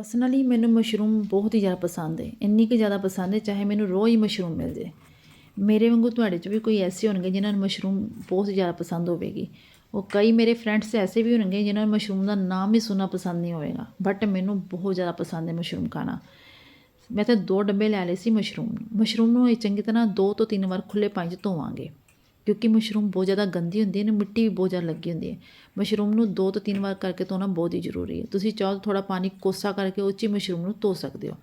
Personally ਮੈਨੂੰ mushroom ਬਹੁਤ ਹੀ ਜ਼ਿਆਦਾ ਪਸੰਦ ਹੈ। ਇੰਨੀ ਕੁ ਜ਼ਿਆਦਾ ਪਸੰਦ ਹੈ, ਚਾਹੇ ਮੈਨੂੰ ਰੋਜ਼ ਹੀ ਮਸ਼ਰੂਮ ਮਿਲ ਜੇ ਮੇਰੇ ਵਾਂਗੂ ਤੁਹਾਡੇ 'ਚ ਵੀ ਕੋਈ ਐਸੇ ਹੋਣਗੇ ਜਿਨ੍ਹਾਂ ਨੂੰ ਮਸ਼ਰੂਮ ਬਹੁਤ ਜ਼ਿਆਦਾ ਪਸੰਦ ਹੋਵੇਗੀ। ਉਹ ਕਈ ਮੇਰੇ ਫਰੈਂਡਸ ਐਸੇ ਵੀ ਹੋਣਗੇ ਜਿਨ੍ਹਾਂ ਨੂੰ ਮਸ਼ਰੂਮ ਦਾ ਨਾਮ ਹੀ ਸੁਣਨਾ ਪਸੰਦ ਨਹੀਂ ਹੋਵੇਗਾ। ਬਟ ਮੈਨੂੰ ਬਹੁਤ ਜ਼ਿਆਦਾ ਪਸੰਦ ਹੈ ਮਸ਼ਰੂਮ ਖਾਣਾ। ਮੈਂ ਤਾਂ ਦੋ ਡੱਬੇ ਲੈ ਲਏ ਸੀ ਮਸ਼ਰੂਮ ਮਸ਼ਰੂਮ ਨੂੰ ਇਹ ਚੰਗੀ ਤਰ੍ਹਾਂ ਦੋ ਤੋਂ ਤਿੰਨ ਵਾਰ ਖੁੱਲੇ ਪਾਣੀ 'ਚ ਧੋਵਾਂਗੇ। ਕਿਉਂਕਿ ਮਸ਼ਰੂਮ ਬਹੁਤ ਜ਼ਿਆਦਾ ਗੰਦੀ ਹੁੰਦੀ ਹੈ ਨਾ ਮਿੱਟੀ ਵੀ ਬਹੁਤ ਜ਼ਿਆਦਾ ਲੱਗੀ ਹੁੰਦੀ ਹੈ। ਮਸ਼ਰੂਮ ਨੂੰ ਦੋ ਤੋਂ ਤਿੰਨ ਵਾਰ ਕਰਕੇ ਧੋਣਾ ਬਹੁਤ ਹੀ ਜ਼ਰੂਰੀ ਹੈ। ਤੁਸੀਂ ਚਾਹੋ ਥੋੜਾ ਪਾਣੀ ਕੋਸਾ ਕਰਕੇ ਉੱਚੀ ਮਸ਼ਰੂਮ ਨੂੰ ਧੋ ਸਕਦੇ ਹੋ।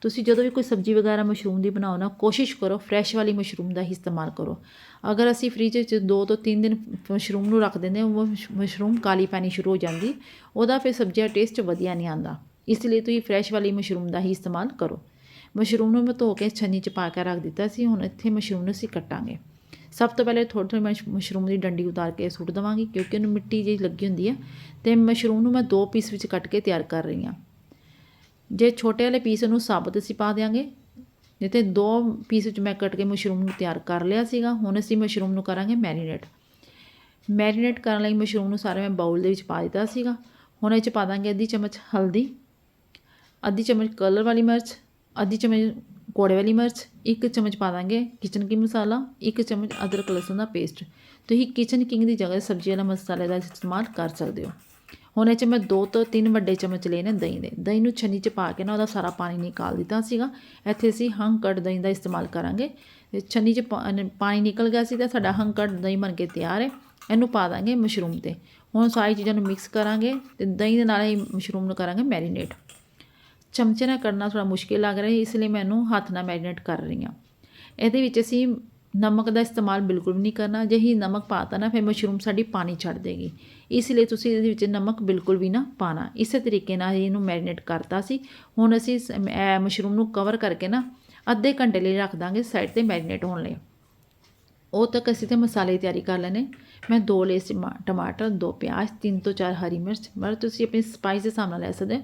ਤੁਸੀਂ ਜਦੋਂ ਵੀ ਕੋਈ ਸਬਜ਼ੀ ਵਗੈਰਾ ਮਸ਼ਰੂਮ ਦੀ ਬਣਾਓ ਨਾ, ਕੋਸ਼ਿਸ਼ ਕਰੋ ਫਰੈਸ਼ ਵਾਲੀ ਮਸ਼ਰੂਮ ਦਾ ਹੀ ਇਸਤੇਮਾਲ ਕਰੋ। ਅਗਰ ਅਸੀਂ ਫ੍ਰਿਜ 'ਚ ਦੋ ਤੋਂ ਤਿੰਨ ਦਿਨ ਮਸ਼ਰੂਮ ਨੂੰ ਰੱਖ ਦਿੰਦੇ ਹਾਂ, ਉਹ ਮਸ਼- ਮਸ਼ਰੂਮ ਕਾਲੀ ਪੈਣੀ ਸ਼ੁਰੂ ਹੋ ਜਾਂਦੀ, ਉਹਦਾ ਫਿਰ ਸਬਜ਼ੀ ਦਾ ਟੇਸਟ ਵਧੀਆ ਨਹੀਂ ਆਉਂਦਾ। ਇਸ ਲਈ ਤੁਸੀਂ ਫਰੈਸ਼ ਵਾਲੀ ਮਸ਼ਰੂਮ ਦਾ ਹੀ ਇਸਤੇਮਾਲ ਕਰੋ। ਮਸ਼ਰੂਮ ਨੂੰ ਮੈਂ ਧੋ ਕੇ ਛੰਨੀ 'ਚ ਪਾ ਕੇ ਰੱਖ ਦਿੱਤਾ ਸੀ, ਹੁਣ ਇੱਥੇ ਮਸ਼ਰੂਮ ਨੂੰ ਅਸੀਂ ਕੱਟਾਂਗੇ। ਸਭ ਤੋਂ ਪਹਿਲੇ ਥੋੜ੍ਹੀ ਥੋੜ੍ਹੀ ਮੈਂ ਮਸ਼ਰੂਮ ਦੀ ਡੰਡੀ ਉਤਾਰ ਕੇ ਸੁੱਟ ਦੇਵਾਂਗੀ ਕਿਉਂਕਿ ਉਹਨੂੰ ਮਿੱਟੀ ਜਿਹੀ ਲੱਗੀ ਹੁੰਦੀ ਹੈ ਤੇ ਮਸ਼ਰੂਮ ਨੂੰ ਮੈਂ ਦੋ ਪੀਸ ਵਿੱਚ ਕੱਟ ਕੇ ਤਿਆਰ ਕਰ ਰਹੀ ਹਾਂ। ਜੇ ਛੋਟੇ ਵਾਲੇ ਪੀਸ ਨੂੰ ਸਾਬਤ ਅਸੀਂ ਪਾ ਦਿਆਂਗੇ ਜਿੱਤੇ ਦੋ ਪੀਸ ਵਿੱਚ ਮੈਂ ਕੱਟ ਕੇ ਮਸ਼ਰੂਮ ਨੂੰ ਤਿਆਰ ਕਰ ਲਿਆ ਸੀਗਾ, ਹੁਣ ਅਸੀਂ ਮਸ਼ਰੂਮ ਨੂੰ ਕਰਾਂਗੇ ਮੈਰੀਨੇਟ। ਮੈਰੀਨੇਟ ਕਰਨ ਲਈ ਮਸ਼ਰੂਮ ਨੂੰ ਸਾਰੇ ਮੈਂ ਬਾਉਲ ਦੇ ਵਿੱਚ ਪਾ ਦਿੱਤਾ ਸੀਗਾ, ਹੁਣ ਇਹ 'ਚ ਪਾ ਦਾਂਗੇ ਅੱਧੀ ਚਮਚ ਹਲਦੀ, ਅੱਧੀ ਚਮਚ ਕਲਰ ਵਾਲੀ ਮਿਰਚ, ਅੱਧੀ ਚਮਚ ਕੋੜੇ ਵਾਲੀ ਮਿਰਚ, ਇੱਕ ਚਮਚ ਪਾ ਦਾਂਗੇ ਕਿਚਨ ਕੀ ਮਸਾਲਾ, ਇੱਕ ਚਮਚ ਅਦਰਕ ਲਸਣ ਦਾ ਪੇਸਟ ਤੁਸੀਂ ਕਿਚਨ ਕਿੰਗ ਦੀ ਜਗ੍ਹਾ ਸਬਜ਼ੀ ਵਾਲਾ ਮਸਾਲੇ ਦਾ ਇਸਤੇਮਾਲ ਕਰ ਸਕਦੇ ਹੋ। ਹੁਣ ਇਹ 'ਚ ਮੈਂ ਦੋ ਤੋਂ ਤਿੰਨ ਵੱਡੇ ਚਮਚ ਲਏ ਨੇ ਦਹੀਂ ਦੇ। ਦਹੀਂ ਨੂੰ ਛੰਨੀ 'ਚ ਪਾ ਕੇ ਨਾ ਉਹਦਾ ਸਾਰਾ ਪਾਣੀ ਨਿਕਾਲ ਦਿੱਤਾ ਸੀਗਾ। ਇੱਥੇ ਅਸੀਂ ਹੰਕੜ ਦਹੀਂ ਦਾ ਇਸਤੇਮਾਲ ਕਰਾਂਗੇ। ਛੰਨੀ 'ਚ ਪਾਣੀ ਨਿਕਲ ਗਿਆ ਸੀ ਤਾਂ ਸਾਡਾ ਹੰਕੜ ਦਹੀਂ ਬਣ ਕੇ ਤਿਆਰ ਹੈ। ਇਹਨੂੰ ਪਾ ਦਾਂਗੇ ਮਸ਼ਰੂਮ ਤੇ। ਹੁਣ ਸਾਰੀ ਚੀਜ਼ਾਂ ਨੂੰ ਮਿਕਸ ਕਰਾਂਗੇ ਤੇ ਦਹੀਂ ਦੇ ਨਾਲ ਹੀ ਮਸ਼ਰੂਮ ਨੂੰ ਕਰਾਂਗੇ ਮੈਰੀਨੇਟ ਚਮਚੇ ਨਾਲ ਕਰਨਾ ਥੋੜਾ ਮੁਸ਼ਕਿਲ ਲੱਗ ਰਿਹਾ ਇਸ ਲਈ ਮੈਂ ਇਹਨੂੰ ਹੱਥ ਨਾਲ ਮੈਰੀਨੇਟ ਕਰ ਰਹੀ ਹਾਂ। ਇਹਦੇ ਵਿੱਚ ਅਸੀਂ ਨਮਕ ਦਾ ਇਸਤੇਮਾਲ ਬਿਲਕੁਲ ਵੀ ਨਹੀਂ ਕਰਨਾ, ਜੇ ਹੀ ਨਮਕ ਪਾਤਾ ਨਾ, ਫਿਰ ਮਸ਼ਰੂਮ ਸਾਡੀ ਪਾਣੀ ਛੱਡ ਦੇਗੀ। ਇਸ ਲਈ ਤੁਸੀਂ ਇਹਦੇ ਵਿੱਚ ਨਮਕ ਬਿਲਕੁਲ ਵੀ ਨਾ ਪਾਣਾ ਇਸੇ ਤਰੀਕੇ ਨਾਲ ਹੀ ਇਹਨੂੰ ਮੈਰੀਨੇਟ ਕਰਤਾ ਸੀ। ਹੁਣ ਅਸੀਂ ਇਸ- ਮਸ਼ਰੂਮ ਨੂੰ ਕਵਰ ਕਰਕੇ ਨਾ ਅੱਧੇ ਘੰਟੇ ਲਈ ਰੱਖ ਦਾਂਗੇ ਸਾਈਡ ਤੇ ਮੈਰੀਨੇਟ ਹੋਣ ਲਈ। ਉਹ ਤੱਕ ਅਸੀਂ ਤੇ ਮਸਾਲੇ ਦੀ ਤਿਆਰੀ ਕਰ ਲੈਣੇ ਮੈਂ ਦੋ ਲਏ ਟਮਾਟਰ, ਦੋ ਪਿਆਜ਼, ਤਿੰਨ ਤੋਂ ਚਾਰ ਹਰੀ ਮਿਰਚ। ਮਰ ਤੁਸੀਂ ਆਪਣੀ ਸਪਾਈਸ ਦੇ ਹਿਸਾਬ ਨਾਲ ਲੈ ਸਕਦੇ ਹੋ।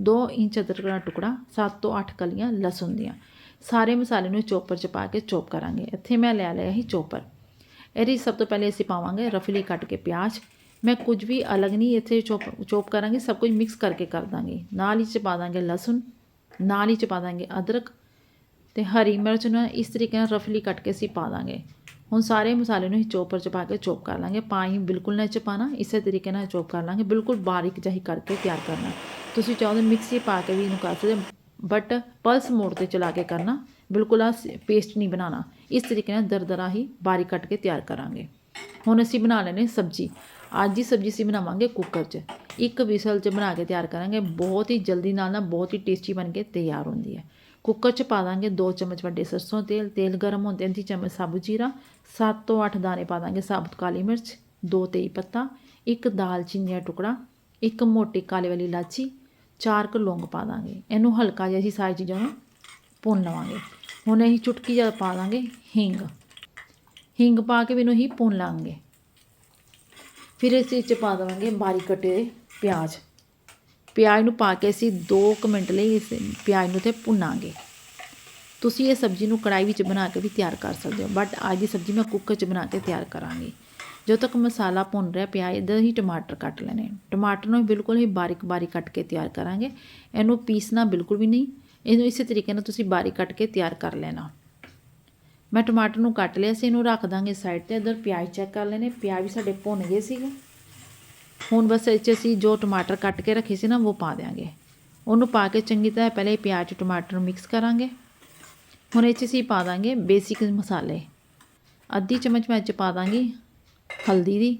ਦੋ ਇੰਚ ਅਦਰਕ ਦਾ ਟੁਕੜਾ 7 ਤੋਂ 8 ਕਲੀਆਂ ਲਸਣ ਦੀਆਂ। ਸਾਰੇ ਮਸਾਲੇ ਨੂੰ ਚੋਪਰ 'ਚ ਪਾ ਕੇ ਚੋਪ ਕਰਾਂਗੇ। ਇੱਥੇ ਮੈਂ ਲੈ ਲਿਆ ਸੀ ਚੋਪਰ। ਇਹਦੀ ਸਭ ਤੋਂ ਪਹਿਲੇ ਅਸੀਂ ਪਾਵਾਂਗੇ ਰਫਲੀ ਕੱਟ ਕੇ ਪਿਆਜ਼। ਮੈਂ ਕੁਝ ਵੀ ਅਲੱਗ ਨਹੀਂ ਇੱਥੇ ਚੋਪ ਚੋਪ ਕਰਾਂਗੇ, ਸਭ ਕੁਝ ਮਿਕਸ ਕਰਕੇ ਕਰ ਦਾਂਗੇ। ਨਾਲ ਹੀ ਚ ਪਾ ਦਾਂਗੇ ਲਸਣ, ਨਾਲ ਹੀ ਚ ਪਾ ਦਾਂਗੇ ਅਦਰਕ ਤੇ ਹਰੀ ਮਿਰਚ ਨੂੰ ਇਸ ਤਰੀਕੇ ਨਾਲ ਰਫਲੀ ਕੱਟ ਕੇ ਅਸੀਂ ਪਾ ਦਾਂਗੇ। ਹੁਣ ਸਾਰੇ ਮਸਾਲੇ ਨੂੰ ਹੀ ਚੋਪਰ 'ਚ ਪਾ ਕੇ ਚੋਪ ਕਰ ਲਾਂਗੇ। ਪਾਣੀ ਬਿਲਕੁਲ ਨਾ ਇਹ 'ਚ ਪਾਣਾ ਇਸੇ ਤਰੀਕੇ ਨਾਲ ਚੋਪ ਕਰ ਲਾਂਗੇ। ਬਿਲਕੁਲ ਬਾਰੀਕ ਜਿਹੀ ਕਰਕੇ ਤਿਆਰ ਕਰਨਾ। ਤੁਸੀਂ ਚਾਹੋ ਤਾਂ ਮਿਕਸੀ ਪਾ ਕੇ ਵੀ ਇਹਨੂੰ ਕਰ ਸਕਦੇ ਬਟ ਪਲਸ ਮੋੜ ਤੇ ਚਲਾ ਕੇ ਕਰਨਾ। ਬਿਲਕੁਲ ਆ ਪੇਸਟ ਨਹੀਂ ਬਣਾਉਣਾ। ਇਸ ਤਰੀਕੇ ਨਾਲ ਦਰਦਰਾ ਹੀ ਬਾਰੀਕ ਕੱਟ ਕੇ ਤਿਆਰ ਕਰਾਂਗੇ। ਹੁਣ ਅਸੀਂ ਬਣਾ ਲੈਣੇ ਸਬਜੀ। ਅੱਜ ਹੀ ਸਬਜੀ ਅਸੀਂ ਬਣਾਵਾਂਗੇ ਕੁੱਕਰ 'ਚ। ਇੱਕ ਵਿਸਲ 'ਚ ਬਣਾ ਕੇ ਤਿਆਰ ਕਰਾਂਗੇ। ਬਹੁਤ ਹੀ ਜਲਦੀ ਨਾਲ ਨਾ ਬਹੁਤ ਹੀ ਟੇਸਟੀ ਬਣ ਕੇ ਤਿਆਰ ਹੁੰਦੀ ਹੈ। ਕੁੱਕਰ 'ਚ ਪਾ ਦਾਂਗੇ 2 ਚਮਚ ਵੱਡੇ ਸਰਸੋਂ ਤੇਲ ਤੇਲ ਗਰਮ ਹੁੰਦੇ ਦੀ ਚਮਚ ਸਾਬੂ ਜੀਰਾ 7 ਤੋਂ 8 ਦਾਣੇ ਪਾ ਦਾਂਗੇ ਸਾਬਤ ਕਾਲੀ ਮਿਰਚ, ਦੋ ਤੇਈ ਪੱਤਾ, ਇੱਕ ਦਾਲਚੀਨੀ ਦਾ ਟੁਕੜਾ, ਇੱਕ ਮੋਟੀ ਕਾਲੇ ਵਾਲੀ ਇਲਾਚੀ, ਚਾਰ ਕੁ ਲੌਂਗ ਪਾ ਦਾਂਗੇ। ਇਹਨੂੰ ਹਲਕਾ ਜਿਹਾ ਅਸੀਂ ਸਾਰੀ ਚੀਜ਼ਾਂ ਨੂੰ ਭੁੰਨ ਲਵਾਂਗੇ। ਹੁਣ ਅਸੀਂ ਚੁਟਕੀ ਜਿਹਾ ਪਾ ਦਾਂਗੇ ਹਿੰਗ। ਹਿੰਗ ਪਾ ਕੇ ਵੀ ਇਹਨੂੰ ਹੀ ਭੁੰਨ ਲਾਂਗੇ। ਫਿਰ ਇਸ ਵਿੱਚ ਪਾ ਦੇਵਾਂਗੇ ਬਾਰੀਕ ਕੱਟੇ ਹੋਏ ਪਿਆਜ਼। ਪਿਆਜ਼ ਨੂੰ ਪਾ ਕੇ ਅਸੀਂ 2 ਮਿੰਟ ਲਈ ਇਸ ਪਿਆਜ਼ ਨੂੰ ਤੇ ਭੁੰਨਾਂਗੇ। ਤੁਸੀਂ ਇਹ ਸਬਜ਼ੀ ਨੂੰ ਕੜਾਈ ਵਿੱਚ ਬਣਾ ਕੇ ਵੀ ਤਿਆਰ ਕਰ ਸਕਦੇ ਹੋ ਬਟ ਅੱਜ ਦੀ ਸਬਜ਼ੀ ਮੈਂ ਕੁੱਕਰ 'ਚ ਬਣਾ ਕੇ ਤਿਆਰ ਕਰਾਂਗੀ। ਜਦੋਂ ਤੱਕ ਮਸਾਲਾ ਭੁੰਨ ਰਿਹਾ, ਪਿਆਜ਼ ਇੱਧਰ ਹੀ ਟਮਾਟਰ ਕੱਟ ਲੈਣੇ। ਟਮਾਟਰ ਨੂੰ ਬਿਲਕੁਲ ਹੀ ਬਾਰੀਕ ਬਾਰੀਕ ਕੱਟ ਕੇ ਤਿਆਰ ਕਰਾਂਗੇ। ਇਹਨੂੰ ਪੀਸਣਾ ਬਿਲਕੁਲ ਵੀ ਨਹੀਂ, ਇਹਨੂੰ ਇਸੇ ਤਰੀਕੇ ਨਾਲ ਤੁਸੀਂ ਬਾਰੀਕ ਕੱਟ ਕੇ ਤਿਆਰ ਕਰ ਲੈਣਾ। ਮੈਂ ਟਮਾਟਰ ਨੂੰ ਕੱਟ ਲਿਆ ਸੀ, ਇਹਨੂੰ ਰੱਖ ਦਾਂਗੇ ਸਾਈਡ ਤੇ, ਇੱਧਰ ਪਿਆਜ਼ ਚੈੱਕ ਕਰ ਲੈਣੇ। ਪਿਆਜ਼ ਵੀ ਸਾਡੇ ਭੁੰਨ ਗਏ ਸੀਗੇ। ਹੁਣ ਬਸ ਇਹ 'ਚ ਅਸੀਂ ਜੋ ਟਮਾਟਰ ਕੱਟ ਕੇ ਰੱਖੇ ਸੀ ਨਾ, ਉਹ ਪਾ ਦਿਆਂਗੇ। ਉਹਨੂੰ ਪਾ ਕੇ ਚੰਗੀ ਤਰ੍ਹਾਂ ਪਹਿਲੇ ਪਿਆਜ਼ ਤੇ ਟਮਾਟਰ ਮਿਕਸ ਕਰਾਂਗੇ। ਹੁਣ ਇਹ 'ਚ ਅਸੀਂ ਪਾ ਦਾਂਗੇ ਬੇਸਿਕ ਮਸਾਲੇ। ਅੱਧੀ ਚਮਚ ਮੈਂ ਇਹ 'ਚ ਪਾ ਦਾਂਗੀ ਹਲਦੀ ਦੀ।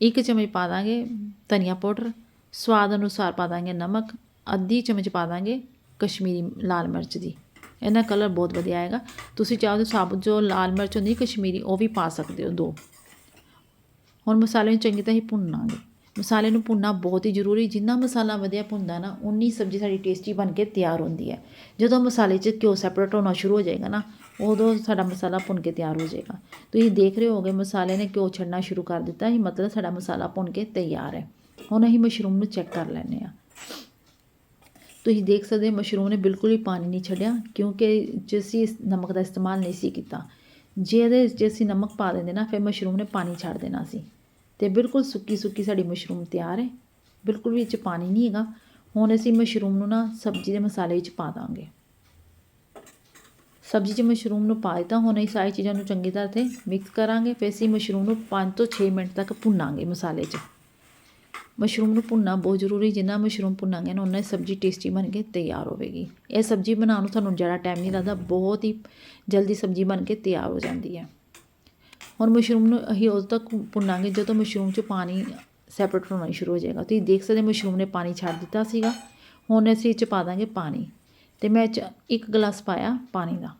ਇੱਕ ਚਮਚ ਪਾ ਦਾਂਗੇ ਧਨੀਆ ਪਾਊਡਰ। ਸਵਾਦ ਅਨੁਸਾਰ ਪਾ ਦਾਂਗੇ ਨਮਕ। ਅੱਧੀ ਚਮਚ ਪਾ ਦਾਂਗੇ ਕਸ਼ਮੀਰੀ ਲਾਲ ਮਿਰਚ ਦੀ। ਇਹਨਾਂ ਕਲਰ ਬਹੁਤ ਵਧੀਆ ਆਏਗਾ। ਤੁਸੀਂ ਚਾਹੋ ਤਾਂ ਸਾਬਤ ਜੋ ਲਾਲ ਮਿਰਚ ਹੁੰਦੀ ਕਸ਼ਮੀਰੀ, ਉਹ ਵੀ ਪਾ ਸਕਦੇ ਹੋ ਦੋ। ਹੁਣ ਮਸਾਲੇ ਨੂੰ ਚੰਗੀ ਤਰ੍ਹਾਂ ਹੀ ਭੁੰਨਾਂਗੇ। ਮਸਾਲੇ ਨੂੰ ਭੁੰਨਣਾ ਬਹੁਤ ਹੀ ਜ਼ਰੂਰੀ, ਜਿੰਨਾ ਮਸਾਲਾ ਵਧੀਆ ਭੁੰਦਾ ਨਾ, ਉਨੀ ਸਬਜ਼ੀ ਸਾਡੀ ਟੇਸਟੀ ਬਣ ਕੇ ਤਿਆਰ ਹੁੰਦੀ ਹੈ। ਜਦੋਂ ਮਸਾਲੇ 'ਚ ਘਿਓ ਸੈਪਰੇਟ ਹੋਣਾ ਸ਼ੁਰੂ ਹੋ ਜਾਏਗਾ ਨਾ, ਉਦੋਂ ਸਾਡਾ ਮਸਾਲਾ ਭੁੰਨ ਕੇ ਤਿਆਰ ਹੋ ਜਾਏਗਾ। ਤੁਸੀਂ ਦੇਖ ਰਹੇ ਹੋਗੇ ਮਸਾਲੇ ਨੇ ਘਿਓ ਛੱਡਣਾ ਸ਼ੁਰੂ ਕਰ ਦਿੱਤਾ ਇਹ ਮਤਲਬ ਸਾਡਾ ਮਸਾਲਾ ਭੁੰਨ ਕੇ ਤਿਆਰ ਹੈ। ਹੁਣ ਅਸੀਂ ਮਸ਼ਰੂਮ ਨੂੰ ਚੈੱਕ ਕਰ ਲੈਂਦੇ ਹਾਂ। ਤੁਸੀਂ ਦੇਖ ਸਕਦੇ ਮਸ਼ਰੂਮ ਨੇ ਬਿਲਕੁਲ ਹੀ ਪਾਣੀ ਨਹੀਂ ਛੱਡਿਆ, ਕਿਉਂਕਿ ਜੇ ਅਸੀਂ ਇਸ ਨਮਕ ਦਾ ਇਸਤੇਮਾਲ ਨਹੀਂ ਸੀ ਕੀਤਾ। ਜੇ ਇਹਦੇ 'ਚ ਅਸੀਂ ਨਮਕ ਪਾ ਦਿੰਦੇ ਨਾ, ਫਿਰ ਮਸ਼ਰੂਮ ਨੇ ਪਾਣੀ ਛੱਡ ਦੇਣਾ ਸੀ। ਤੇ ਬਿਲਕੁਲ ਸੁੱਕੀ ਸੁੱਕੀ ਸਾਡੀ ਮਸ਼ਰੂਮ ਤਿਆਰ ਹੈ। ਬਿਲਕੁਲ ਵੀ ਇਹ 'ਚ ਪਾਣੀ ਨਹੀਂ ਹੈਗਾ। ਹੁਣ ਅਸੀਂ ਮਸ਼ਰੂਮ ਨੂੰ ਨਾ ਸਬਜ਼ੀ ਦੇ ਮਸਾਲੇ ਵਿੱਚ ਪਾ ਦਾਂਗੇ। ਸਬਜ਼ੀ 'ਚ ਮਸ਼ਰੂਮ ਨੂੰ ਪਾ ਦਿੱਤਾ। ਹੁਣ ਇਹ ਸਾਰੀ ਚੀਜ਼ਾਂ ਨੂੰ ਚੰਗੀ ਤਰ੍ਹਾਂ ਤੇ ਮਿਕਸ ਕਰਾਂਗੇ। ਫਿਰ ਅਸੀਂ ਮਸ਼ਰੂਮ ਨੂੰ 5 ਤੋਂ 6 ਮਿੰਟ ਤੱਕ ਭੁੰਨਾਂਗੇ ਮਸਾਲੇ 'ਚ। ਮਸ਼ਰੂਮ ਨੂੰ ਭੁੰਨਣਾ ਬਹੁਤ ਜ਼ਰੂਰੀ, ਜਿੰਨਾ ਮਸ਼ਰੂਮ ਭੁੰਨਾਂਗੇ ਨਾ ਉਨਾ ਹੀ ਸਬਜ਼ੀ ਟੇਸਟੀ ਬਣ ਕੇ ਤਿਆਰ ਹੋਵੇਗੀ। ਇਹ ਸਬਜ਼ੀ ਬਣਾਉਣ ਨੂੰ ਤੁਹਾਨੂੰ ਜ਼ਿਆਦਾ ਟਾਈਮ ਨਹੀਂ ਲੱਗਦਾ, ਬਹੁਤ ਹੀ ਜਲਦੀ ਸਬਜ਼ੀ ਬਣ ਕੇ ਤਿਆਰ ਹੋ ਜਾਂਦੀ ਹੈ। ਹੁਣ ਮਸ਼ਰੂਮ ਨੂੰ ਅਸੀਂ ਉਦੋਂ ਤੱਕ ਭੁੰਨਾਂਗੇ ਜਦੋਂ ਮਸ਼ਰੂਮ 'ਚ ਪਾਣੀ ਸੈਪਰੇਟ ਹੋਣਾ ਸ਼ੁਰੂ ਹੋ ਜਾਏਗਾ। ਤੁਸੀਂ ਦੇਖ ਸਕਦੇ ਮਸ਼ਰੂਮ ਨੇ ਪਾਣੀ ਛੱਡ ਦਿੱਤਾ ਸੀਗਾ। ਹੁਣ ਅਸੀਂ ਇਹ 'ਚ ਪਾ ਦਾਂਗੇ ਪਾਣੀ ਤੇ ਮੈਂ ਇਹ 'ਚ ਇੱਕ ਗਲਾਸ ਪਾਇਆ ਪਾਣੀ ਦਾ।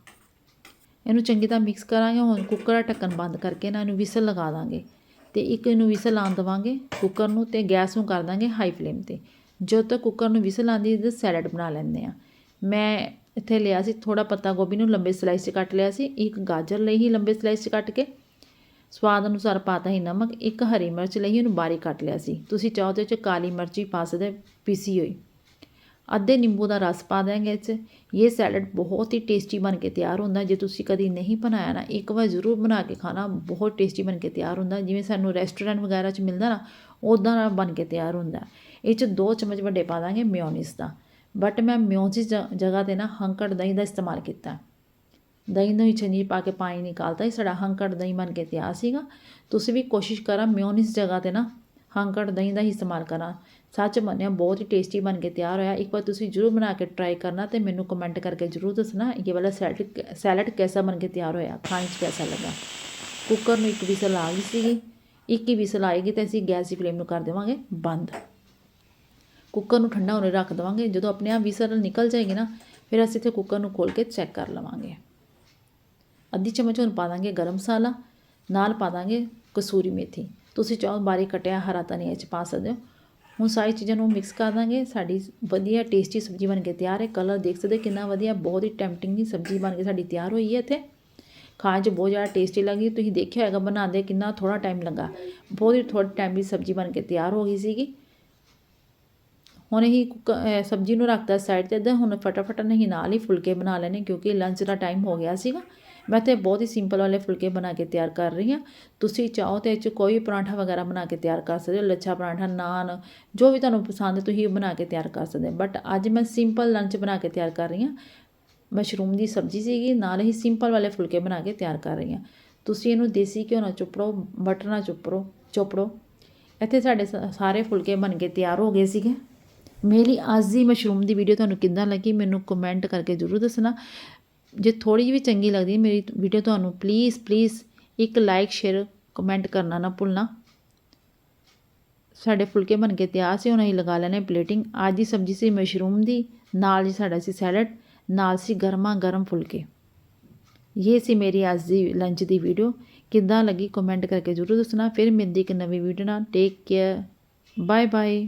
ਇਹਨੂੰ ਚੰਗੀ ਤਰ੍ਹਾਂ ਮਿਕਸ ਕਰਾਂਗੇ। ਹੁਣ ਕੁੱਕਰ ਦਾ ਢੱਕਣ ਬੰਦ ਕਰਕੇ ਨਾ ਇਹਨੂੰ ਵਿਸਲ ਲਗਾ ਦਾਂਗੇ। ਤੇ ਇੱਕ ਇਹਨੂੰ ਵਿਸਲ ਆਉਣ ਦੇਵਾਂਗੇ ਕੁੱਕਰ ਨੂੰ ਤੇ ਗੈਸ ਨੂੰ ਕਰ ਦਾਂਗੇ ਹਾਈ ਫਲੇਮ ਤੇ। ਜਦੋਂ ਤੱਕ ਕੁੱਕਰ ਨੂੰ ਵਿਸਲ ਆਉਂਦੀ ਹੈ ਸੈਲਡ ਬਣਾ ਲੈਂਦੇ ਆ ਮੈਂ ਇੱਥੇ ਲਿਆ ਸੀ ਥੋੜਾ ਪੱਤਾ ਗੋਭੀ ਨੂੰ, ਲੰਬੇ ਸਲਾਈਸ 'ਚ ਕੱਟ ਲਿਆ ਸੀ। ਇੱਕ ਗਾਜਰ ਲਈ ਹੀ ਲੰਬੇ ਸਲਾਈਸ 'ਚ ਕੱਟ ਕੇ। ਸਵਾਦ ਅਨੁਸਾਰ ਪਾਤਾ ਹੀ ਨਮਕ, ਇੱਕ ਹਰੀ ਮਿਰਚ ਲਈ ਉਹਨੂੰ ਬਾਰੀਕ ਕੱਟ ਲਿਆ ਸੀ। ਤੁਸੀਂ ਚਾਹੋ ਤੇ ਚ ਕਾਲੀ ਮਿਰਚ ਵੀ ਪਾ ਸਕਦੇ ਪੀਸੀ ਹੋਈ। ਅੱਧੇ ਨਿੰਬੂ ਦਾ ਰਸ ਪਾ ਦਾਂਗੇ ਇਹ 'ਚ। ਇਹ ਸੈਲਡ ਬਹੁਤ ਹੀ ਟੇਸਟੀ ਬਣ ਕੇ ਤਿਆਰ ਹੁੰਦਾ। ਜੇ ਤੁਸੀਂ ਕਦੀ ਨਹੀਂ ਬਣਾਇਆ ਨਾ, ਇੱਕ ਵਾਰ ਜ਼ਰੂਰ ਬਣਾ ਕੇ ਖਾਣਾ। ਬਹੁਤ ਟੇਸਟੀ ਬਣ ਕੇ ਤਿਆਰ ਹੁੰਦਾ। ਜਿਵੇਂ ਸਾਨੂੰ ਰੈਸਟੋਰੈਂਟ ਵਗੈਰਾ 'ਚ ਮਿਲਦਾ ਨਾ ਉਦਾਂ ਦਾ ਬਣ ਕੇ ਤਿਆਰ ਹੁੰਦਾ। ਇਹ 'ਚ ਦੋ ਚਮਚ ਵੱਡੇ ਪਾ ਦਾਂਗੇ ਮਿਓਨੀਸ ਦਾ। ਬਟ ਮੈਂ ਮਿਓਨੀਸ ਜਗ੍ਹਾ ਤੇ ਨਾ ਹੰਕੜ ਦਹੀਂ ਦਾ ਇਸਤੇਮਾਲ ਕੀਤਾ। ਦਹੀਂ ਨੂੰ ਹੀ ਚੰਗੀ ਪਾ ਕੇ ਪਾਣੀ ਨਿਕਾਲਤਾ। ਹੀ ਸਾਡਾ ਹੰਕੜ ਦਹੀਂ ਬਣ ਕੇ ਤਿਆਰ ਸੀਗਾ। ਤੁਸੀਂ ਵੀ ਕੋਸ਼ਿਸ਼ ਕਰਾਂ ਮਿਓਨੀਸ ਜਗ੍ਹਾ ਤੇ ਨਾ ਹਾਂਕੜ ਦਹੀਂ ਦਾ ਹੀ ਇਸਤੇਮਾਲ ਕਰਾਂ। ਸੱਚ ਮੰਨਿਆ, ਬਹੁਤ ਹੀ ਟੇਸਟੀ ਬਣ ਕੇ ਤਿਆਰ ਹੋਇਆ। ਇੱਕ ਵਾਰ ਤੁਸੀਂ ਜ਼ਰੂਰ ਬਣਾ ਕੇ ਟਰਾਈ ਕਰਨਾ ਤੇ ਮੈਨੂੰ ਕਮੈਂਟ ਕਰਕੇ ਜ਼ਰੂਰ ਦੱਸਣਾ। ਇਹ ਵਾਲਾ ਸੈਲਡ ਸੈਲਡ ਕੈਸਾ ਬਣ ਕੇ ਤਿਆਰ ਹੋਇਆ, ਖਾਣ 'ਚ ਕੈਸਾ ਲੱਗਾ। ਕੁੱਕਰ ਨੂੰ ਇੱਕ ਵਿਸਲ ਆ ਗਈ ਸੀਗੀ, ਇੱਕ ਹੀ ਵਿਸਲ ਆਏਗੀ ਤੇ ਅਸੀਂ ਗੈਸ ਦੀ ਫਲੇਮ ਨੂੰ ਕਰ ਦੇਵਾਂਗੇ ਬੰਦ। ਕੁੱਕਰ ਨੂੰ ਠੰਡਾ ਹੋਣੇ ਰੱਖ ਦੇਵਾਂਗੇ। ਜਦੋਂ ਆਪਣੇ ਆਪ ਵਿਸਲ ਨਿਕਲ ਜਾਏਗੀ ਨਾ, ਫਿਰ ਅਸੀਂ ਇੱਥੇ ਕੁੱਕਰ ਨੂੰ ਖੋਲ ਕੇ ਚੈੱਕ ਕਰ ਲਵਾਂਗੇ। ਅੱਧੀ ਚਮਚ ਹੁਣ ਪਾ ਦਾਂਗੇ ਗਰਮ ਮਸਾਲਾ, ਨਾਲ ਪਾ ਦਾਂਗੇ ਕਸੂਰੀ ਮੇਥੀ। ਤੁਸੀਂ ਚਾਹੋ ਬਾਰੀਕ ਕਟਿਆ, ਹਰਾ ਧਨੀਆ ਇਹ 'ਚ ਪਾ ਸਕਦੇ ਹੋ। ਹੁਣ ਸਾਰੀ ਚੀਜ਼ਾਂ ਨੂੰ ਮਿਕਸ ਕਰ ਦਾਂਗੇ। ਸਾਡੀ ਵਧੀਆ ਟੇਸਟੀ ਸਬਜ਼ੀ ਬਣ ਕੇ ਤਿਆਰ ਹੈ। ਕਲਰ ਦੇਖ ਸਕਦੇ ਕਿੰਨਾ ਵਧੀਆ, ਬਹੁਤ ਹੀ ਟੈਂਪਟਿੰਗ ਦੀ ਸਬਜ਼ੀ ਬਣ ਕੇ ਸਾਡੀ ਤਿਆਰ ਹੋਈ ਹੈ ਇੱਥੇ। ਖਾਣ 'ਚ ਬਹੁਤ ਜ਼ਿਆਦਾ ਟੇਸਟੀ ਲੱਗੀ। ਤੁਸੀਂ ਦੇਖਿਆ ਹੋਏਗਾ, ਬਣਾਉਂਦੇ ਕਿੰਨਾ ਥੋੜਾ ਟਾਈਮ ਲੱਗਾ। ਬਹੁਤ ਹੀ ਥੋੜੇ ਟਾਈਮ ਦੀ ਸਬਜ਼ੀ ਬਣ ਕੇ ਤਿਆਰ ਹੋ ਗਈ ਸੀਗੀ। ਹੁਣ ਇਹ ਸਬਜ਼ੀ ਨੂੰ ਰੱਖਦਾ ਸਾਈਡ ਤੇ ਇੱਧਰ ਹੁਣ ਫਟਾਫਟ ਨਹੀਂ ਨਾਲ ਹੀ ਫੁਲਕੇ ਬਣਾ ਲੈਣੇ ਕਿਉਂਕਿ ਲੰਚ ਦਾ ਟਾਈਮ ਹੋ ਗਿਆ ਸੀਗਾ। ਮੈਂ ਤੇ ਬਹੁਤ ਹੀ ਸਿੰਪਲ ਵਾਲੇ ਫੁਲਕੇ ਬਣਾ ਕੇ ਤਿਆਰ ਕਰ ਰਹੀ ਹਾਂ। ਤੁਸੀਂ ਚਾਹੋ ਤੇ ਇਹ 'ਚ ਕੋਈ ਪਰਾਂਠਾ ਵਗੈਰਾ ਬਣਾ ਕੇ ਤਿਆਰ ਕਰ ਸਕਦੇ ਹੋ, ਲੱਛਾ ਪਰਾਂਠਾ, ਨਾਨ, ਜੋ ਵੀ ਤੁਹਾਨੂੰ ਪਸੰਦ ਹੈ ਤੁਸੀਂ ਬਣਾ ਕੇ ਤਿਆਰ ਕਰ ਸਕਦੇ ਹੋ। ਬਟ ਅੱਜ ਮੈਂ ਸਿੰਪਲ ਲੰਚ ਬਣਾ ਕੇ ਤਿਆਰ ਕਰ ਰਹੀ ਹਾਂ। ਮਸ਼ਰੂਮ ਦੀ ਸਬਜ਼ੀ ਸੀਗੀ, ਨਾਲ ਹੀ ਸਿੰਪਲ ਵਾਲੇ ਫੁਲਕੇ ਬਣਾ ਕੇ ਤਿਆਰ ਕਰ ਰਹੀ ਹਾਂ। ਤੁਸੀਂ ਇਹਨੂੰ ਦੇਸੀ ਘਿਓ ਨਾਲ ਚੁੱਪੜੋ ਬਟਰ ਨਾਲ ਚੁੱਪੜੋ, ਚੋਪੜੋ। ਇੱਥੇ ਸਾਡੇ ਸਾਰੇ ਫੁਲਕੇ ਬਣ ਕੇ ਤਿਆਰ ਹੋ ਗਏ ਸੀਗੇ। ਮੇਰੀ ਅੱਜ ਦੀ ਮਸ਼ਰੂਮ ਦੀ ਵੀਡੀਓ ਤੁਹਾਨੂੰ ਕਿੱਦਾਂ ਲੱਗੀ ਮੈਨੂੰ ਕਮੈਂਟ ਕਰਕੇ ਜ਼ਰੂਰ ਦੱਸਣਾ। ਜੇ ਥੋੜ੍ਹੀ ਜਿਹੀ ਵੀ ਚੰਗੀ ਲੱਗਦੀ ਮੇਰੀ ਵੀਡੀਓ ਤੁਹਾਨੂੰ ਪਲੀਜ਼ ਪਲੀਜ਼ ਇੱਕ ਲਾਈਕ ਸ਼ੇਅਰ ਕਮੈਂਟ ਕਰਨਾ ਨਾ ਭੁੱਲਣਾ। ਸਾਡੇ ਫੁਲਕੇ ਬਣ ਕੇ ਤਿਆਰ ਸੀ ਉਹਨਾਂ ਅਸੀਂ ਲਗਾ ਲੈਣੇ ਪਲੇਟਿੰਗ ਅੱਜ ਦੀ ਸਬਜ਼ੀ ਸੀ ਮਸ਼ਰੂਮ ਦੀ, ਨਾਲ ਜੀ ਸਾਡਾ ਸੀ ਸੈਲਡ ਨਾਲ ਸੀ ਗਰਮਾ ਗਰਮ ਫੁਲਕੇ। ਇਹ ਸੀ ਮੇਰੀ ਅੱਜ ਦੀ ਲੰਚ ਦੀ ਵੀਡੀਓ ਕਿੱਦਾਂ ਲੱਗੀ ਕਮੈਂਟ ਕਰਕੇ ਜ਼ਰੂਰ ਦੱਸਣਾ। ਫਿਰ ਮਿਲਦੀ ਇੱਕ ਨਵੀਂ ਵੀਡੀਓ ਨਾਲ। Take care bye bye